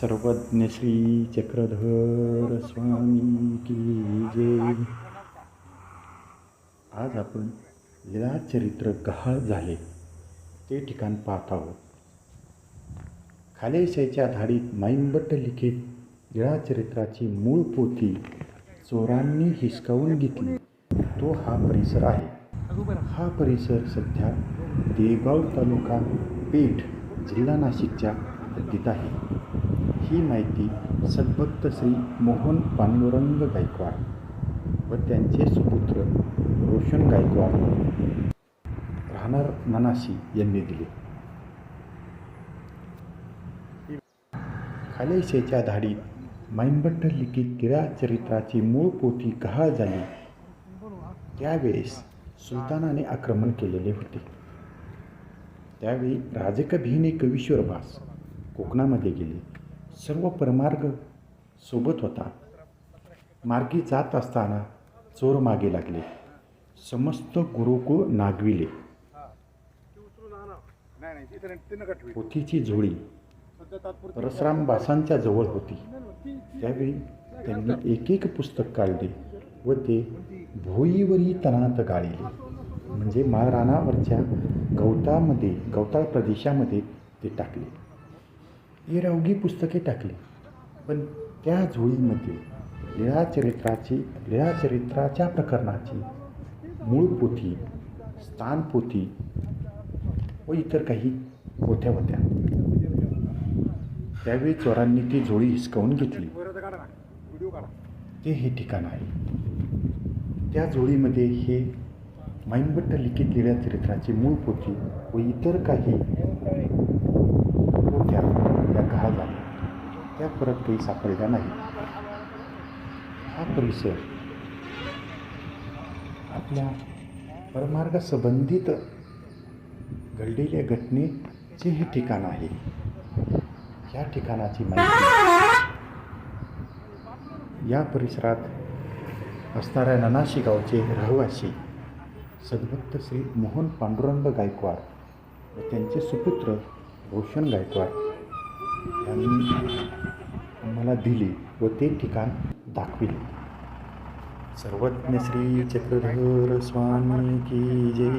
सर्वज्ञ श्री चक्रधर स्वामी की जय। आज आपण लीला चरित्र गहाळ झाले. ते ठिकाण पाहत आहोत. खालेशाच्या धाडीत माईंबट लिखित चरित्राची मूळ पोथी चोरांनी हिसकावून घेतली. तो हा परिसर आहे. हा परिसर सध्या देगाव तालुका पेठ जिल्हा नाशिकच्या हद्दीत आहे. ही माहिती सद्भक्त श्री मोहन पांडुरंग गायकवाड व त्यांचे सुपुत्र रोशन गायकवाड राहणार नानाशी यांनी दिली. खालेशेच्या धाडीत माईंबट्ट लिखित किरा चरित्राची मूळ पोथी गहाळ झाली त्यावेळेस सुलतानाने आक्रमण केलेले होते. त्यावेळी राजकभिने कवीश्वर भास कोकणामध्ये गेले. सर्व परमार्ग सोबत होता. मार्गी जात असताना चोर मागे लागले. समस्त गुरुकुळ नागविले. पोथीची झोळी परशुराम बासांच्या जवळ होती. त्यावेळी त्यांनी एक एक पुस्तक काढले व ते भोईवरी तणात गाळले. म्हणजे माळरानावरच्या गवतामध्ये गवताळ प्रदेशामध्ये ते टाकले. ही पुस्तके टाकली. पण त्या झोळीमध्ये लीळाचरित्राची लीळाचरित्राच्या प्रकरणाची मूळ पोथी स्थानपोथी व इतर काही पोथ्या होत्या. त्यावेळी चोरांनी ती झोळी हिसकावून घेतली. ते हे ठिकाण आहे. त्या झोळीमध्ये हे माईंबट्ट लिखित लीळाचरित्राची मूळ पोथी व इतर काही होत्या त्या गहाळ झाल्या त्या परत काही सापडल्या नाही. हा परिसर आपल्या परमार्गासंबंधित घडलेल्या घटनेचे हे ठिकाण आहे. या ठिकाणाची माहिती या परिसरात असणाऱ्या ननाशी गावचे रहिवासी सद्भक्त श्री मोहन पांडुरंग गायकवाड व त्यांचे सुपुत्र भूषण गायकवाड यांनी मला दिली व ते ठिकाण दाखविले. सर्वज्ञ श्री चक्रधर स्वामी की जय.